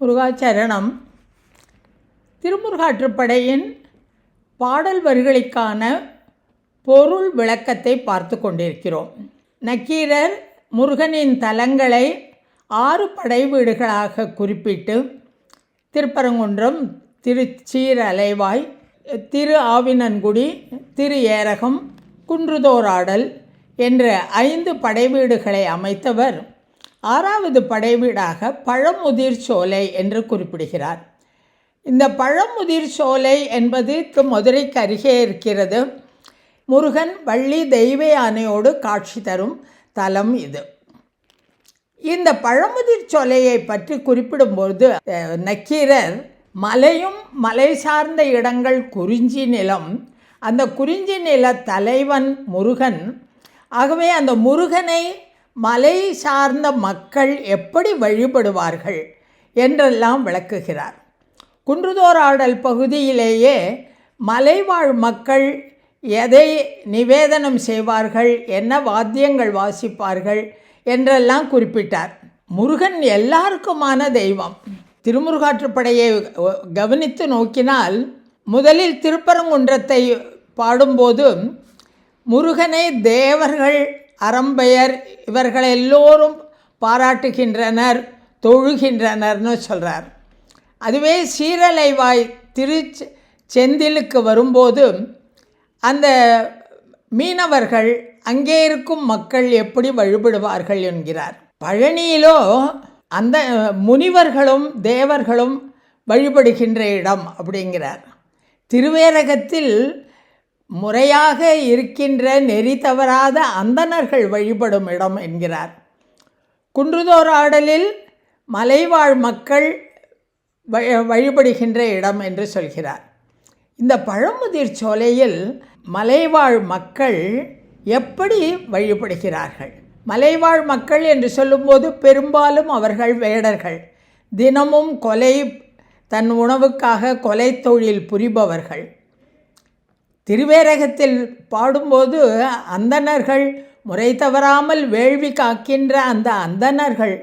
முருகாச்சரணம். திருமுருகாற்றுப்படையின் பாடல் வரிகளுக்கான பொருள் விளக்கத்தை பார்த்து கொண்டிருக்கிறோம். நக்கீரர் முருகனின் தலங்களை ஆறு படை வீடுகளாக குறிப்பிட்டு திருப்பரங்குன்றம் திருச்சீரலைவாய் திரு ஆவினன்குடி திரு ஏரகம் குன்றுதோராடல் என்ற ஐந்து படைவீடுகளை அமைத்தவர் ஆறாவது படைவீடாக பழமுதிர் சோலை என்று குறிப்பிடுகிறார். இந்த பழமுதிர் சோலை என்பதுக்கு மதுரைக்கு அருகே இருக்கிறது. முருகன் வள்ளி தெய்வ யானையோடு காட்சி தரும் தலம் இது. இந்த பழமுதிர் சோலையை பற்றி குறிப்பிடும்போது நக்கீரர் மலையும் மலை சார்ந்த இடங்கள் குறிஞ்சி நிலம் அந்த குறிஞ்சி நில தலைவன் முருகன். ஆகவே அந்த முருகனை மலை சார்ந்த மக்கள் எப்படி வழிபடுவார்கள் என்றெல்லாம் விளக்குகிறார். குன்றுதோராடல் பகுதியிலேயே மலைவாழ் மக்கள் எதை நிவேதனம் செய்வார்கள் என்ன வாத்தியங்கள் வாசிப்பார்கள் என்றெல்லாம் குறிப்பிட்டார். முருகன் எல்லாருக்குமான தெய்வம். திருமுருகாற்றுப்படையை கவனித்து நோக்கினால் முதலில் திருப்பரங்குன்றத்தை பாடும்போது முருகனை தேவர்கள் அறம்பெயர் இவர்கள் எல்லோரும் பாராட்டுகின்றனர் தொழுகின்றனர்னு சொல்கிறார் அதுவே சீரலைவாய் திரு செந்திலுக்கு வரும்போது அந்த மீனவர்கள் அங்கே இருக்கும் மக்கள் எப்படி வழிபடுவார்கள் என்கிறார். பழனியிலோ அந்த முனிவர்களும் தேவர்களும் வழிபடுகின்ற இடம் அப்படிங்கிறார். திருவேரகத்தில் முறையாக இருக்கின்ற நெறி தவறாத அந்தணர்கள் வழிபடும் இடம் என்கிறார். குன்றுதோர் ஆடலில் மலைவாழ் மக்கள் வ- வழிபடுகின்ற இடம் என்று சொல்கிறார். இந்த பழமுதிர் சோலையில் மலைவாழ் மக்கள் எப்படி வழிபடுகிறார்கள்? மலைவாழ் மக்கள் என்று சொல்லும்போது பெரும்பாலும் அவர்கள் வேடர்கள். தினமும் கொலை தன் உணவுக்காக கொலை தொழில் புரிபவர்கள். திருவேரகத்தில் பாடும்போது அந்தணர்கள் முறை தவறாமல் வேள்வி காக்கின்ற அந்த அந்தணர்கள்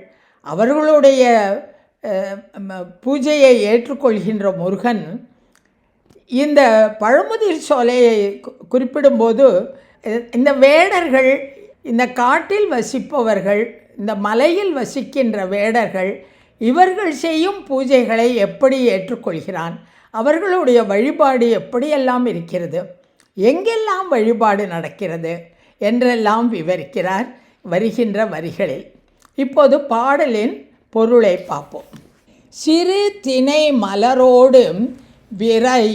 அவர்களுடைய பூஜையை ஏற்றுக்கொள்கின்ற முருகன் இந்த பழமுதிர் சோலையை குறிப்பிடும்போது இந்த வேடர்கள் இந்த காட்டில் வசிப்பவர்கள் இந்த மலையில் வசிக்கின்ற வேடர்கள் இவர்கள் செய்யும் பூஜைகளை எப்படி ஏற்றுக்கொள்கிறான்? அவர்களுடைய வழிபாடு எப்படியெல்லாம் இருக்கிறது? எங்கெல்லாம் வழிபாடு நடக்கிறது? என்றெல்லாம் விவரிக்கிறார் வருகின்ற வரிகளில். இப்போது பாடலின் பொருளை பார்ப்போம். சிறு திணை மலரோடு விரை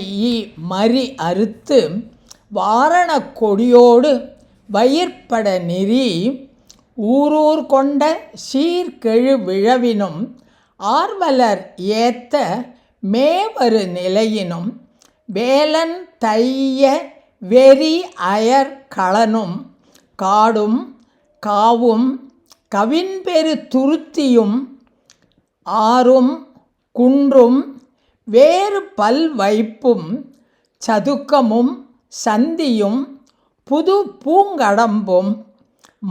மறி அறுத்து வாரண கொடியோடு வயிற்பட நெறி ஊரூர் கொண்ட சீர்கெழு விழவினும் ஆர்வலர் ஏத்த மேவரு நிலையினும் வேலன் தைய வெறி அயர் களனும் காடும் காவும் கவின்பெரு துருத்தியும் ஆறும் குன்றும் வேறு பல் வைப்பும் சதுக்கமும் சந்தியும் புது பூங்கடம்பும்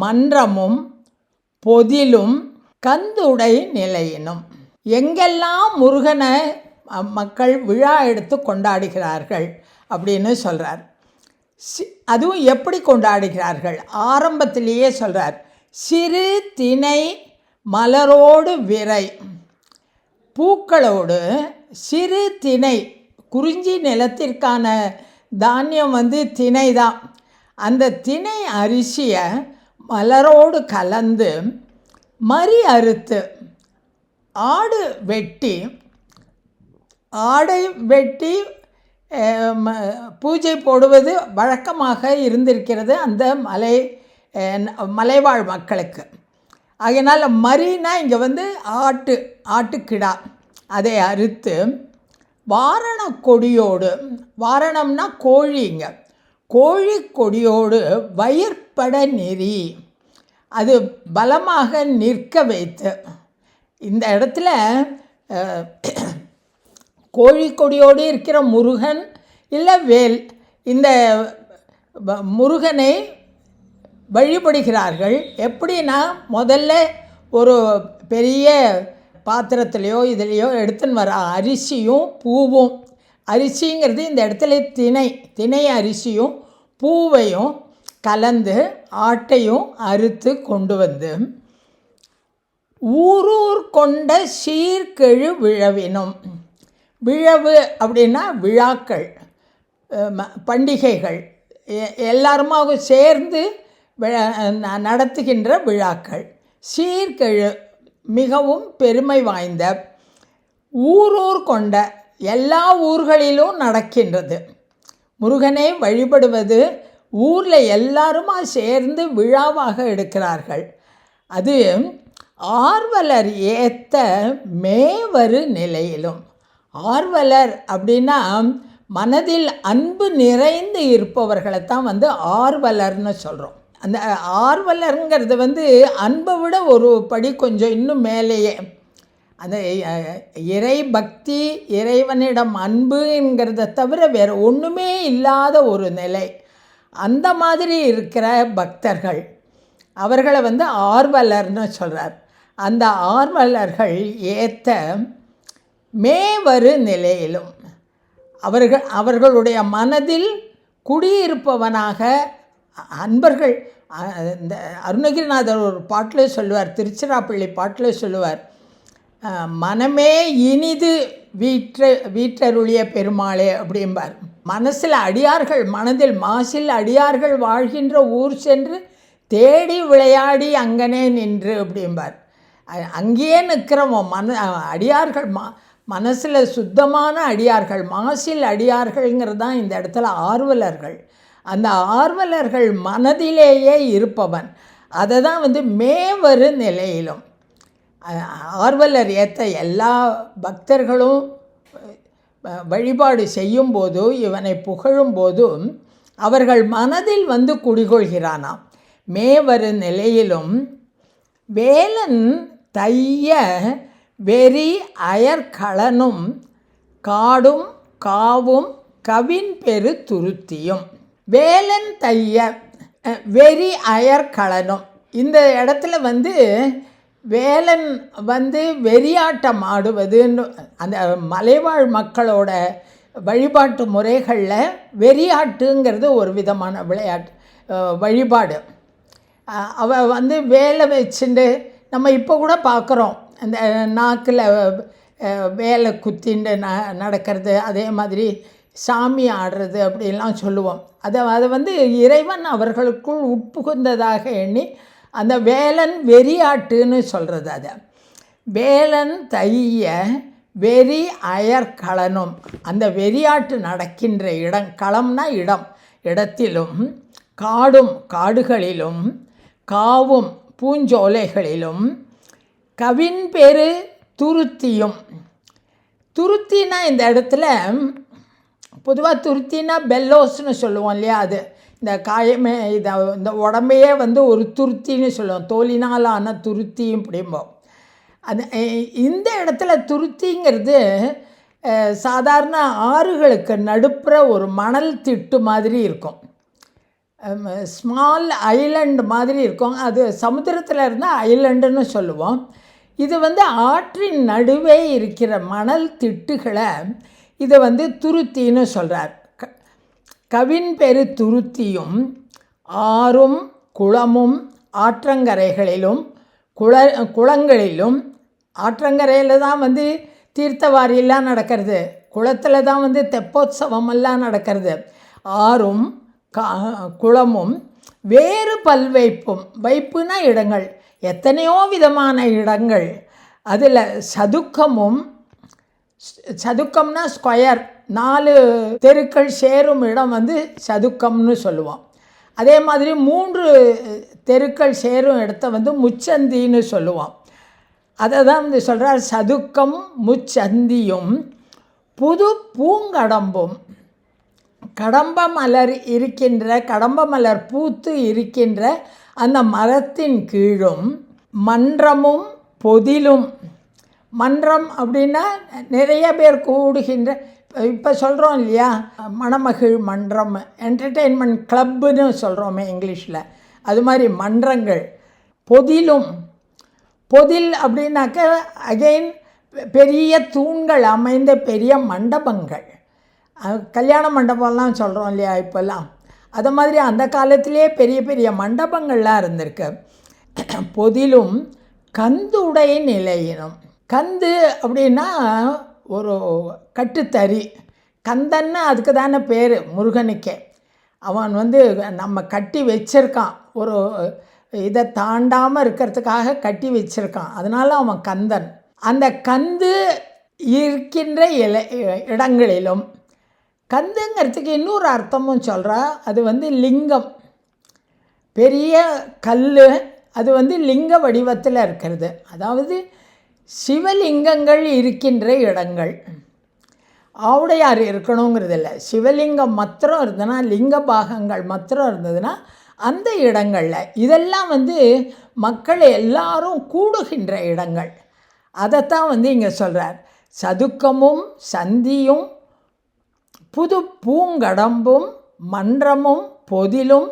மன்றமும் பொதிலும் கந்துடை நிலையினும். எங்கெல்லாம் முருகனை மக்கள் விழா எடுத்து கொண்டாடுகிறார்கள் அப்படின்னு சொல்கிறார் சி- அதுவும் எப்படி கொண்டாடுகிறார்கள்? ஆரம்பத்திலேயே சொல்கிறார் சிறு திணை மலரோடு விரை. பூக்களோடு சிறு திணை குறிஞ்சி நிலத்திற்கான தானியம் வந்து திணை தான். அந்த திணை அரிசியை மலரோடு கலந்து மறி அறுத்து ஆடு வெட்டி ஆடை வெட்டி பூஜை போடுவது வழக்கமாக இருந்திருக்கிறது அந்த மலை மலைவாழ் மக்களுக்கு. அதனால் மரினா இங்கே வந்து ஆட்டு ஆட்டுக்கிடா. அதை அறுத்து வாரண கொடியோடு வாரணம்னா கோழிங்க கோழி கொடியோடு வயிற்பட நெறி. அது பலமாக நிற்க வைத்து இந்த இடத்துல கோழிக்கொடியோடு இருக்கிற முருகன் இல்லை வேல் இந்த வ- முருகனை வழிபடுகிறார்கள். எப்படின்னா முதல்ல ஒரு பெரிய பாத்திரத்துலேயோ இதுலேயோ எடுத்துன்னு வர அரிசியும் பூவும். அரிசிங்கிறது இந்த இடத்துல திணை திணை அரிசியும் பூவையும் கலந்து ஆட்டையும் அறுத்து கொண்டு வந்து ஊரூர் கொண்ட சீர்கெழு விழவினும். விழவு அப்படின்னா விழாக்கள் பண்டிகைகள். எ- எல்லாருமாக சேர்ந்து நடத்துகின்ற விழாக்கள். சீர்கெழு மிகவும் பெருமை வாய்ந்த ஊரூர் கொண்ட எல்லா ஊர்களிலும் நடக்கின்றது. முருகனை வழிபடுவது ஊரில் எல்லாருமா சேர்ந்து விழாவாக எடுக்கிறார்கள். அது ஆர்வலர் ஏத்த மேவரு நிலையிலும். ஆர்வலர் அப்படின்னா மனதில் அன்பு நிறைந்து இருப்பவர்களை தான் வந்து ஆர்வலர்னு சொல்கிறோம் அந்த ஆர்வலருங்கிறது வந்து அன்பை விட ஒரு படி கொஞ்சம் இன்னும் மேலேயே. அந்த இறை பக்தி இறைவனிடம் அன்புங்கிறத தவிர வேறு ஒன்றுமே இல்லாத ஒரு நிலை. அந்த மாதிரி இருக்கிற பக்தர்கள் அவர்களை வந்து ஆர்வலர்னு சொல்கிறார் அந்த ஆர்வலர்கள் ஏற்ற மேவரு நிலையிலும் அவர்கள் அவர்களுடைய மனதில் குடியிருப்பவனாக அன்பர்கள் இந்த அருணகிரிநாதர் ஒரு பாட்டில் சொல்லுவார் திருச்சிராப்பள்ளி பாட்டில் சொல்லுவார் மனமே இனிது வீற்ற வீற்றருளிய பெருமாளே அப்படிம்பார். மனசில் அடியார்கள் மனதில் மாசில் அடியார்கள் வாழ்கின்ற ஊர் சென்று தேடி விளையாடி அங்கனே நின்று அப்படிம்பார். அங்கேயே நிற்கிறவன் மன அடியார்கள் மா மனசில் சுத்தமான அடியார்கள் மாசில் அடியார்கள்ங்கிறது தான் இந்த இடத்துல ஆர்வலர்கள். அந்த ஆர்வலர்கள் மனதிலேயே இருப்பவன். அதை தான் வந்து மேவரு நிலையிலும். ஆர்வலர் ஏற்ற எல்லா பக்தர்களும் வழிபாடு செய்யும்போது இவனை புகழும்போதும் அவர்கள் மனதில் வந்து குடிகொள்கிறானாம். மேவரு நிலையிலும் வேலன் தைய வெறி அயற்களனும் காடும் காவும் கவின் பெரு துருத்தியும். வேலன் தைய வெறி அயற்களனும் இந்த இடத்துல வந்து வேலன் வந்து வெறியாட்டம் ஆடுவதுன்னு அந்த மலைவாழ் மக்களோட வழிபாட்டு முறைகளில் வெறியாட்டுங்கிறது ஒரு விதமான விளையாட்டு வழிபாடு. அவ வந்து வேலை வச்சுட்டு நம்ம இப்போ கூட பார்க்குறோம் அந்த நாக்கில் வேலை குத்திண்டு ந நடக்கிறது அதே மாதிரி சாமி ஆடுறது அப்படிலாம் சொல்லுவோம். அதை அதை வந்து இறைவன் அவர்களுக்குள் உட்புகுந்ததாக எண்ணி அந்த வேலன் வெறியாட்டுன்னு சொல்கிறது அதை. வேலன் தைய வெறி அயற்களனும் அந்த வெறியாட்டு நடக்கின்ற இடம் களம்னா இடம். இடத்திலும் காடும் காடுகளிலும் காவும் பூஞ்சோலைகளிலும் கவின் பேர் துருத்தியும். துருத்தினா இந்த இடத்துல பொதுவாக துருத்தினா பெல்லோஸ்னு சொல்லுவோம் இல்லையா அது? இந்த காயமே இதை இந்த உடம்பையே வந்து ஒரு துருத்தின்னு சொல்லுவோம். தோலினால் ஆன துருத்தியும் பிடிம்போம் அது இந்த இடத்துல துருத்திங்கிறது சாதாரண ஆறுகளுக்கு நடுப்புற ஒரு மணல் திட்டு மாதிரி இருக்கும். ஸ்மால் ஐலண்ட் மாதிரி இருக்கும். அது சமுத்திரத்தில் இருந்தால் ஐலண்டுன்னு சொல்லுவோம். இது வந்து ஆற்றின் நடுவே இருக்கிற மணல் திட்டுகளை இதை வந்து துருத்தின்னு சொல்கிறார் க கவின் பெரு துருத்தியும் ஆறும் குளமும் ஆற்றங்கரைகளிலும் குள குளங்களிலும் ஆற்றங்கரையில் தான் வந்து தீர்த்தவாரியெல்லாம் நடக்கிறது. குளத்தில் தான் வந்து தெப்போத்சவமெல்லாம் நடக்கிறது. ஆறும் கா குளமும் வேறு பல்வைப்பும் வைப்புனா இடங்கள். எத்தனையோ விதமான இடங்கள். அதில் சதுக்கமும் சதுக்கம்னா ஸ்கொயர். நாலு தெருக்கள் சேரும் இடம் வந்து சதுக்கம்னு சொல்லுவோம். அதே மாதிரி மூன்று தெருக்கள் சேரும் இடத்த வந்து முச்சந்தின்னு சொல்லுவோம். அதை தான் வந்து சொல்கிறார் சதுக்கம் முச்சந்தியும் புது பூங்கடம்பும். கடம்ப மலர் இருக்கின்ற கடம்ப மலர் பூத்து இருக்கின்ற அந்த மரத்தின் கீழும் மன்றமும் பொதிலும். மன்றம் அப்படின்னா நிறைய பேர் கூடுகின்ற இப்போ சொல்கிறோம் இல்லையா? மணமகிழ் மன்றம் என்டர்டெயின்மெண்ட் கிளப்புன்னு சொல்கிறோமே இங்கிலீஷில். அது மாதிரி மன்றங்கள். பொதிலும். பொதில் அப்படின்னாக்க அகைன் பெரிய தூண்கள் அமைந்த பெரிய மண்டபங்கள். கல்யாண மண்டபம்லாம் சொல்கிறோம் இல்லையா இப்போல்லாம்? அது மாதிரி அந்த காலத்திலே பெரிய பெரிய மண்டபங்கள்லாம் இருந்திருக்கு. பொதிலும் கந்துடை நிலையினும். கந்து அப்படின்னா ஒரு கட்டுத்தறி. கந்தன்னு அதுக்கு தானே பேர் முருகனுக்கே. அவன் வந்து நம்ம கட்டி வச்சிருக்கான். ஒரு இதை தாண்டாமல் இருக்கிறதுக்காக கட்டி வச்சிருக்கான். அதனால அவன் கந்தன். அந்த கந்து இருக்கின்ற இல இடங்களிலும் கந்துங்கிறதுக்கு இன்னொரு அர்த்தமும் சொல்கிறா அது வந்து லிங்கம். பெரிய கல் அது வந்து லிங்க வடிவத்தில் இருக்கிறது. அதாவது சிவலிங்கங்கள் இருக்கின்ற இடங்கள். ஆவுடையார் இருக்கணுங்கிறது இல்லை சிவலிங்கம் மாத்திரம் இருந்ததுன்னா லிங்க பாகங்கள் மாத்திரம் இருந்ததுன்னா அந்த இடங்களில். இதெல்லாம் வந்து மக்கள் எல்லாரும் கூடுகின்ற இடங்கள். அதைத்தான் வந்து இங்கே சொல்கிறார் சதுக்கமும் சந்தியும் புது பூங்கடம்பும் மன்றமும் பொதிலும்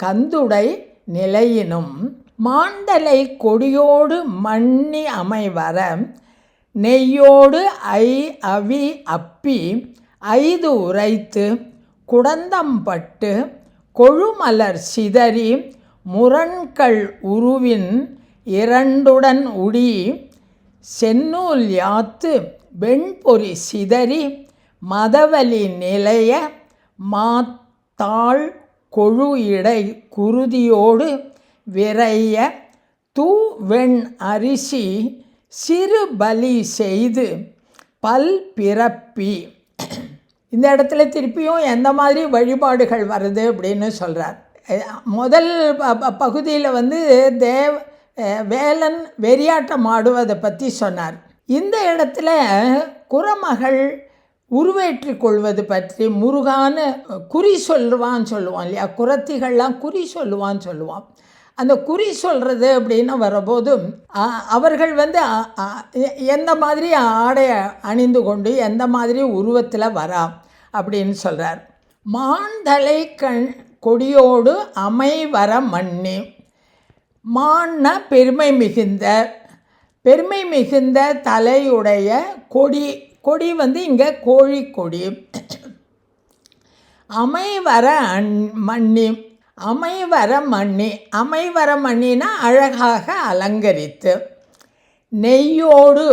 கந்துடை நிலையினும் மாண்டலை கொடியோடு மண்ணி அமைவர நெய்யோடு ஐ அவி அப்பி ஐது உரைத்து குடந்தம்பட்டு கொழுமலர் சிதறி முரண்கள் உருவின் இரண்டுடன் உடி செந்நூல் யாத்து வெண்பொறி சிதறி மதவலி நிலைய மாத்தாள் கொழு இடை குருதியோடு விரைய தூ வெண் அரிசி சிறு பலி செய்து பல் பிறப்பி. இந்த இடத்துல திருப்பியும் எந்த மாதிரி வழிபாடுகள் வருது அப்படின்னு சொல்கிறார் முதல் பகுதியில் வந்து தேவ் வேலன் வெறியாட்டம் ஆடுவதை பற்றி சொன்னார். இந்த இடத்துல குறமகள் உருவேற்றிக் கொள்வது பற்றி முருகான குறி சொல்லுவான்னு சொல்லுவான் இல்லையா? குரத்திகள்லாம் குறி சொல்லுவான்னு சொல்லுவான். அந்த குறி சொல்கிறது அப்படின்னு வரும்போது அவர்கள் வந்து எந்த மாதிரி ஆடை அணிந்து கொண்டு எந்த மாதிரி உருவத்தில் வரா அப்படின்னு சொல்கிறார் மாந்தலை கண் கொடியோடு அமைவர மண்ணி மான்ன பெருமை மிகுந்த பெருமை மிகுந்த தலையுடைய கொடி கொடி வந்து இங்கே கோழி கொடி. அமைவர அண் மண்ணி அமைவர மண்ணி அமைவர மண்ணினா அழகாக அலங்கரித்து நெய்யோடு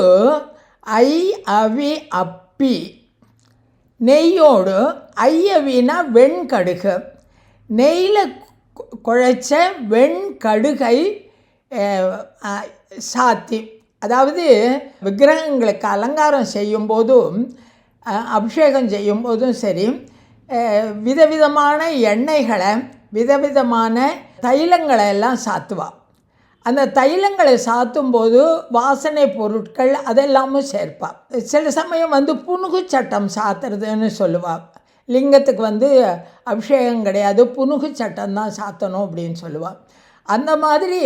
ஐ அவி அப்பி நெய்யோடு ஐயவினா வெண்கடுகு நெய்யில் குழைச்ச வெண்கடுகை சாத்தி. அதாவது விக்கிரகங்களுக்கு அலங்காரம் செய்யும்போதும் அபிஷேகம் செய்யும்போதும் சரி விதவிதமான எண்ணெய்களை விதவிதமான தைலங்களை எல்லாம் சாத்துவா. அந்த தைலங்களை சாத்தும்போது வாசனை பொருட்கள் அதெல்லாமும் சேர்ப்பாள் சில சமயம் வந்து புனுகு சட்டம் சாத்துறதுன்னு சொல்லுவாள் லிங்கத்துக்கு வந்து அபிஷேகம் கிடையாது புனுகு சட்டம் தான் சாத்தணும் அப்படின்னு சொல்லுவாள் அந்த மாதிரி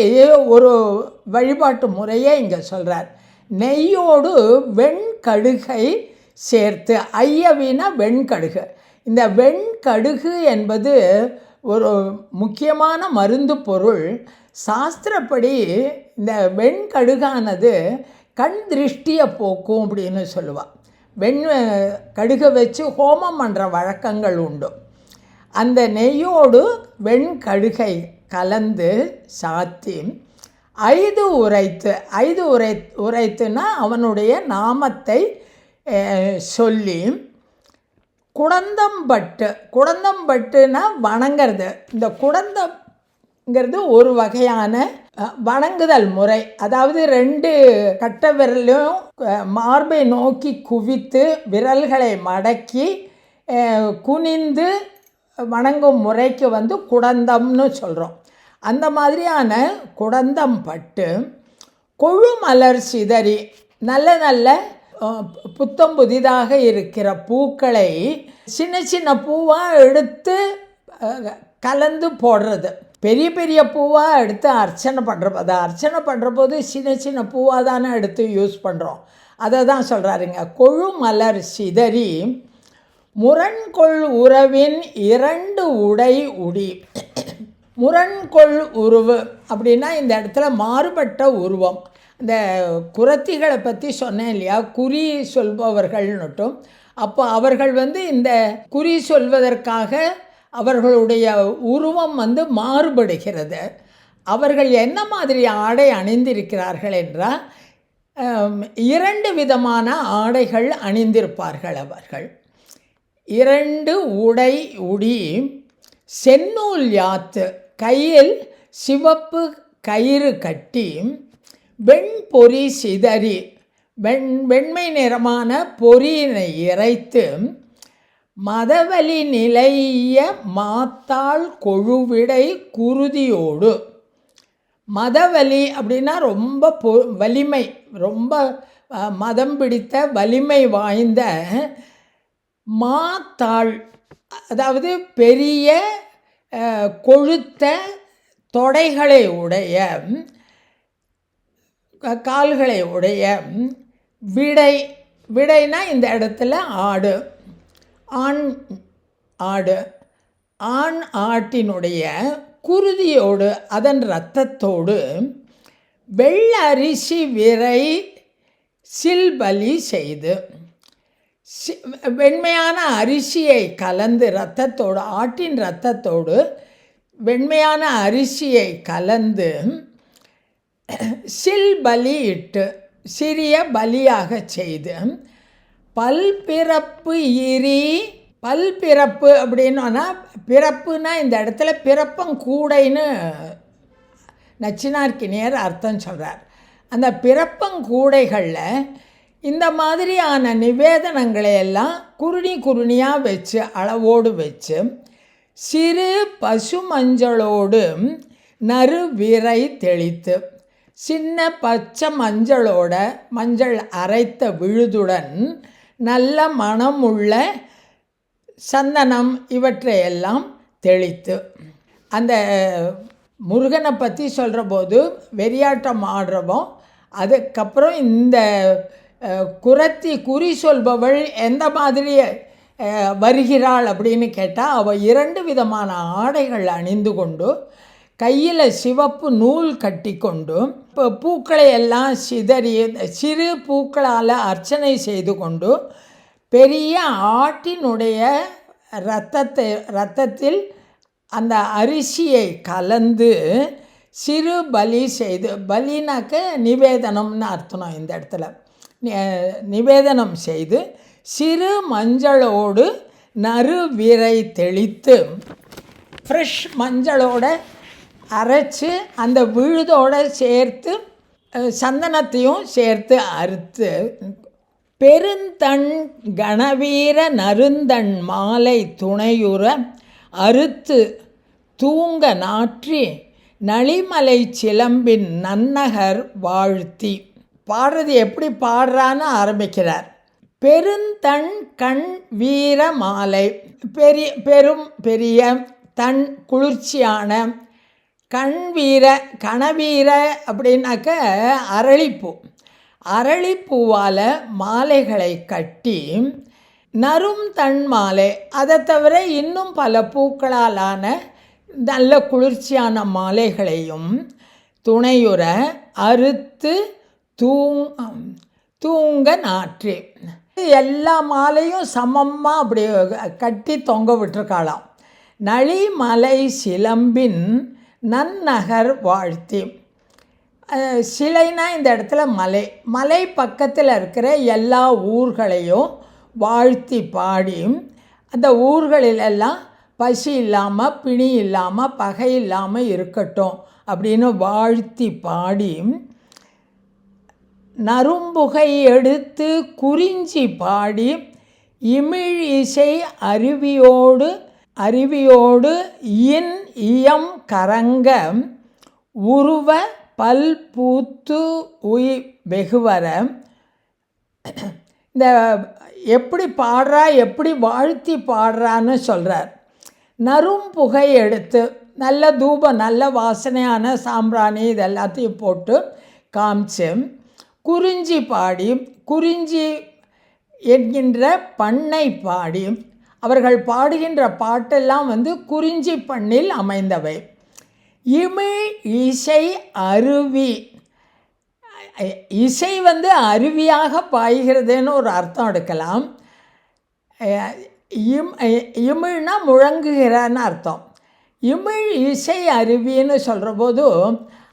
ஒரு வழிபாட்டு முறையே இங்கே சொல்கிறார் நெய்யோடு வெண்கடுகை சேர்த்து ஐயவினா வெண்கடுகு. இந்த வெண்கடுகு என்பது ஒரு முக்கியமான மருந்து பொருள். சாஸ்திரப்படி இந்த வெண்கடுகானது கண் திருஷ்டியை போக்கும் அப்படின்னு சொல்லுவாள் வெண் கடுகை வச்சு ஹோமம் பண்ணுற வழக்கங்கள் உண்டு. அந்த நெய்யோடு வெண்கடுகை கலந்து சாத்தி ஐது உரைத்து ஐது உரை உரைத்துனா அவனுடைய நாமத்தை சொல்லி குடந்தம்பட்டு குடந்தம்பட்டுனா வணங்கிறது. இந்த குடந்தம்ங்கிறது ஒரு வகையான வணங்குதல் முறை. அதாவது ரெண்டு கட்ட விரலையும் மார்பை நோக்கி குவித்து விரல்களை மடக்கி குனிந்து வணங்கும் முறைக்கு வந்து குடந்தம்னு சொல்கிறோம் அந்த மாதிரியான குடந்தம் பட்டு கொழுமலர் சிதறி நல்ல நல்ல புத்தம் புதிதாக இருக்கிற பூக்களை சின்ன சின்ன பூவாக எடுத்து கலந்து போடுறது. பெரிய பெரிய பூவாக எடுத்து அர்ச்சனை பண்ணுற அதை அர்ச்சனை பண்ணுற போது சின்ன சின்ன பூவாக தானே எடுத்து யூஸ் பண்ணுறோம் அதை தான் சொல்கிறாருங்க கொழுமலர் சிதறி முரண்கொள் உறவின் இரண்டு உடை உடி. முரண்கொள் உருவு அப்படின்னா இந்த இடத்துல மாறுபட்ட உருவம். இந்த குரத்திகளை பற்றி சொன்னேன் இல்லையா? குறி சொல்பவர்கள்னுட்டும். அப்போ அவர்கள் வந்து இந்த குறி சொல்வதற்காக அவர்களுடைய உருவம் வந்து மாறுபடுகிறது. அவர்கள் என்ன மாதிரி ஆடை அணிந்திருக்கிறார்கள் என்றால் இரண்டு விதமான ஆடைகள் அணிந்திருப்பார்கள் அவர்கள். இரண்டு உடை உடி செந்நூல் யாத்து கையில் சிவப்பு கயிறு கட்டி வெண்பொறி சிதறி வெண் வெண்மை நிறமான பொறியினை இறைத்து மதவலி நிலைய மாத்தாள் கொழுவிடை குருதியோடு. மதவலி அப்படின்னா ரொம்ப பொ வலிமை ரொம்ப மதம் பிடித்த வலிமை வாய்ந்த மாத்தாள் அதாவது பெரிய கொழுத்த தொடைகளை உடைய க- கால்களை உடைய விடை விடைனா இந்த இடத்துல ஆடு ஆண் ஆடு ஆண் ஆட்டினுடைய குருதியோடு அதன் இரத்தத்தோடு வெள்ளரிசி விரை சில்பலி செய்து வெண்மையான அரிசியை கலந்து ரத்தத்தோடு ஆட்டின் ரத்தத்தோடு வெண்மையான அரிசியை கலந்து சில் பலி இட்டு சிறிய பலியாக செய்து பல்பிறப்பு இரி பல்பிறப்பு அப்படின்னா பிறப்புனா இந்த இடத்துல பிறப்பங்கூடைன்னு நச்சினார்க்கினியர் அர்த்தம் சொல்கிறார் அந்த பிறப்பங்கூடைகளில் இந்த மாதிரியான நிவேதனங்களை எல்லாம் குருணி குருணியாக வச்சு அளவோடு வச்சு சிறு பசு மஞ்சளோடு நறு விரை தெளித்து சின்ன பச்சை மஞ்சளோட மஞ்சள் அரைத்த விழுதுடன் நல்ல மணமுள்ள சந்தனம் இவற்றையெல்லாம் தெளித்து அந்த முருகனை பற்றி சொல்கிற போது வெறியாட்டம் ஆடுறவோ அதுக்கப்புறம் இந்த குரத்தி குறி சொல்பவள் எந்த மாதிரி வருகிறாள் அப்படின்னு கேட்டால் அவள் இரண்டு விதமான ஆடைகள் அணிந்து கொண்டு கையில் சிவப்பு நூல் கட்டி கொண்டும் இப்போ பூக்களை எல்லாம் சிதறி சிறு பூக்களால் அர்ச்சனை செய்து கொண்டு பெரிய ஆட்டினுடைய இரத்தத்தை இரத்தத்தில் அந்த அரிசியை கலந்து சிறு பலி செய்து பலினாக்க நிவேதனம்னு அர்த்தம் இந்த இடத்துல. நிவேதனம் செய்து சிறு மஞ்சளோடு நறுவிரை தெளித்து ஃப்ரெஷ் மஞ்சளோட அரைச்சு அந்த விழுதோட சேர்த்து சந்தனத்தையும் சேர்த்து அறுத்து பெருந்தண் கணவீர நருந்தண் மாலை துணையுற அறுத்து தூங்க நாற்றி நளிமலை சிலம்பின் நன்னகர் வாழ்த்தி. பாடுறது எப்படி பாடுறான்னு ஆரம்பிக்கிறார். பெருந்தண் கண் வீர மாலை பெரிய பெரும் பெரிய தன் குளிர்ச்சியான கண் வீர கணவீர அப்படின்னாக்க அரளிப்பூ. அரளிப்பூவால் மாலைகளை கட்டி நரும் தன் மாலை அதை தவிர இன்னும் பல பூக்களாலான நல்ல குளிர்ச்சியான மாலைகளையும் துணையுற அறுத்து தூங் தூங்க நாற்றி எல்லா மாலையும் சமமாக அப்படி கட்டி தொங்க விட்டுருக்காளாம். நளிமலை சிலம்பின் நன்னகர் வாழ்த்தி. சிலைனா இந்த இடத்துல மலை. மலை பக்கத்தில் இருக்கிற எல்லா ஊர்களையும் வாழ்த்தி பாடி அந்த ஊர்களிலெல்லாம் பசி இல்லாமல் பிணி இல்லாமல் பகை இல்லாமல் இருக்கட்டும் அப்படின்னு வாழ்த்தி பாடி நரும்புகை எடுத்து குறிஞ்சி பாடி இமிழ் இசை அருவியோடு அருவியோடு இன் இயம் கரங்க உருவ பல் பூத்து உய் வெகுவர. இந்த எப்படி பாடுறா எப்படி வாழ்த்தி பாடுறான்னு சொல்கிறார் நரும் புகை எடுத்து நல்ல தூபம் நல்ல வாசனையான சாம்பிராணி இது எல்லாத்தையும் போட்டு காமிச்சு குறிஞ்சி பாடி குறிஞ்சி என்கின்ற பண்ணை பாடி. அவர்கள் பாடுகின்ற பாட்டெல்லாம் வந்து குறிஞ்சி பண்ணில் அமைந்தவை. இமிழ் இசை அருவி. இசை வந்து அருவியாக பாய்கிறதுன்னு ஒரு அர்த்தம் எடுக்கலாம். இம் இமிழ்னா முழங்குகிறன்னு அர்த்தம். இமிழ் இசை அருவின்னு சொல்கிற போது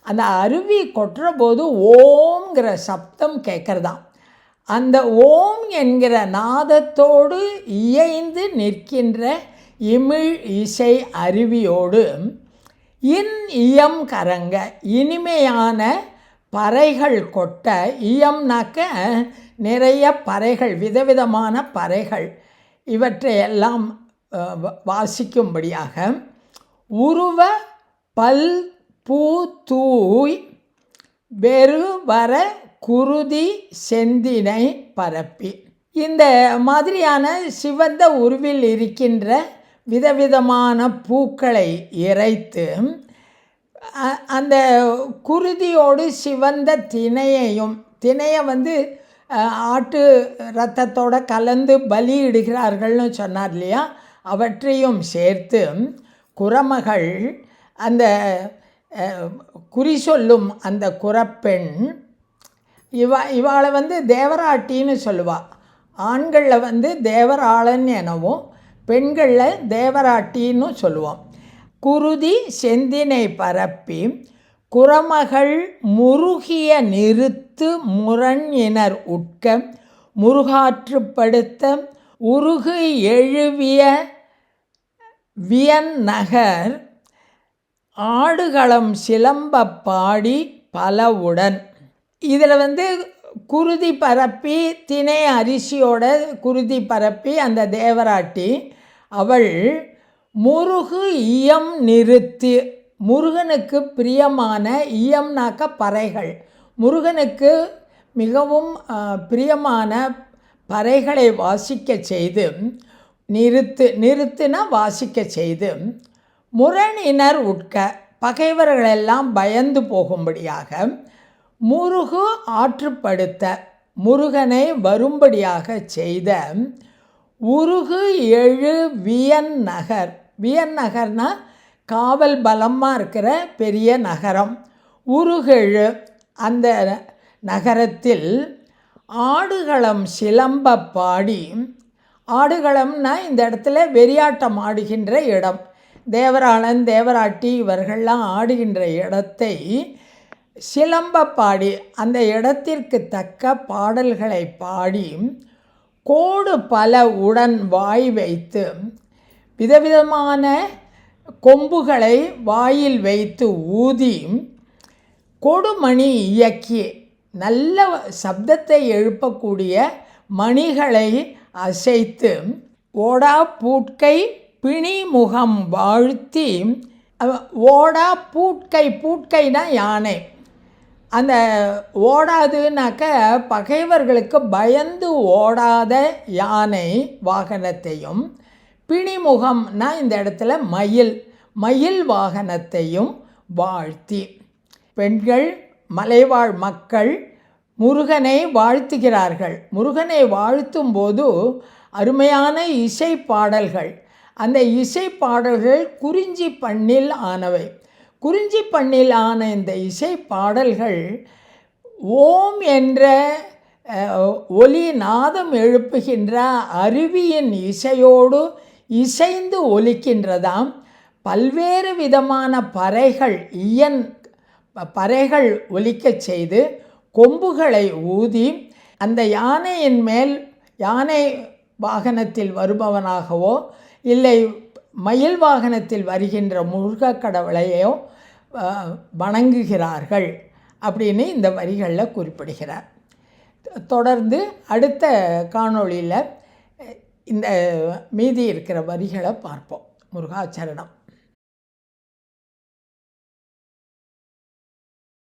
அந்த அருவி கொட்டுற போது ஓம்ங்கிற சப்தம் கேட்குறதாம். அந்த ஓம் என்கிற நாதத்தோடு இயைந்து நிற்கின்ற இமிழ் இசை அருவியோடு இன் இயம் கரங்க இனிமையான பறைகள் கொட்ட இயம்னாக்க நிறைய பறைகள் விதவிதமான பறைகள் இவற்றையெல்லாம் வாசிக்கும்படியாக உருவ பல் பூ தூய் வெறு வர குருதி செந்தினை பரப்பி. இந்த மாதிரியான சிவந்த உருவில் இருக்கின்ற விதவிதமான பூக்களை இறைத்து அந்த குருதியோடு சிவந்த திணையையும் திணையை வந்து ஆட்டு ரத்தத்தோட கலந்து பலியிடுகிறார்கள்னு சொன்னார் இல்லையா? அவற்றையும் சேர்த்து குரமகள் அந்த குறி சொல்லும் அந்த குரப்பெண் இவ இவாளை வந்து தேவராட்டின்னு சொல்லுவாள் ஆண்களில் வந்து தேவராளன் எனவும் பெண்களில் தேவராட்டின்னு சொல்லுவோம். குருதி செந்தினை பரப்பி குரமகள் முருகிய நிறுத்து முரண்யினர் உட்க முருகாற்றுப்படுத்த உருகு எழுவிய வியன் நகர் ஆடுகளம் சிலம்ப பாடி பலவுடன். இதில் வந்து குருதி பரப்பி தினை அரிசியோட குருதி பரப்பி அந்த தேவராட்டி அவள் முருகு இயம் நிறுத்தி முருகனுக்கு பிரியமான இயம்னாக்க பறைகள். முருகனுக்கு மிகவும் பிரியமான பறைகளை வாசிக்க செய்து நிறுத்து நிறுத்துனா வாசிக்க செய்து முரணினர் உட்க பகைவர்களெல்லாம் பயந்து போகும்படியாக முருகு ஆற்றுப்படுத்த முருகனை வரும்படியாக செய்த உருகு எழு வியன் நகர். வியன் நகர்னா காவல் பலமாக இருக்கிற பெரிய நகரம். உருகெழு அந்த நகரத்தில் ஆடுகளம் சிலம்ப பாடி. ஆடுகளம்னா இந்த இடத்துல வெறியாட்டம் ஆடுகின்ற இடம். தேவராளன் தேவராட்டி இவர்கள்லாம் ஆடுகின்ற இடத்தை சிலம்ப பாடி அந்த இடத்திற்கு தக்க பாடல்களை பாடி கோடு பல உடன் வாய் வைத்து விதவிதமான கொம்புகளை வாயில் வைத்து ஊதி கொடுமணி இயக்கி நல்ல சப்தத்தை எழுப்பக்கூடிய மணிகளை அசைத்து ஓடா பூட்கை பிணிமுகம் வாழ்த்தி ஓடா பூட்கை பூட்கைனா யானை. அந்த ஓடாதுனாக்க பகைவர்களுக்கு பயந்து ஓடாத யானை வாகனத்தையும் பிணிமுகம்னா இந்த இடத்துல மயில் மயில் வாகனத்தையும் வாழ்த்தி. பெண்கள் மலைவாழ் மக்கள் முருகனை வாழ்த்துகிறார்கள். முருகனை வாழ்த்தும் போது அருமையான இசை பாடல்கள் அந்த இசை பாடல்கள் குறிஞ்சி பண்ணில் ஆனவை. குறிஞ்சி பண்ணில் ஆன இந்த இசை பாடல்கள் ஓம் என்ற ஒலி நாதம் எழுப்புகின்ற அருவியின் இசையோடு இசைந்து ஒலிக்கின்றதாம். பல்வேறு விதமான பறைகள் இயன் பறைகள் ஒலிக்கச் செய்து கொம்புகளை ஊதி அந்த யானையின் மேல் யானை வாகனத்தில் வருபவனாகவோ இல்லை மயில் வாகனத்தில் வருகின்ற முருகக் கடவுளையோ வணங்குகிறார்கள் அப்படின்னு இந்த வரிகளில் குறிப்பிடுகிறார். தொடர்ந்து அடுத்த காணொளியில் இந்த மீதி இருக்கிற வரிகளை பார்ப்போம். முருகாச்சரணம்.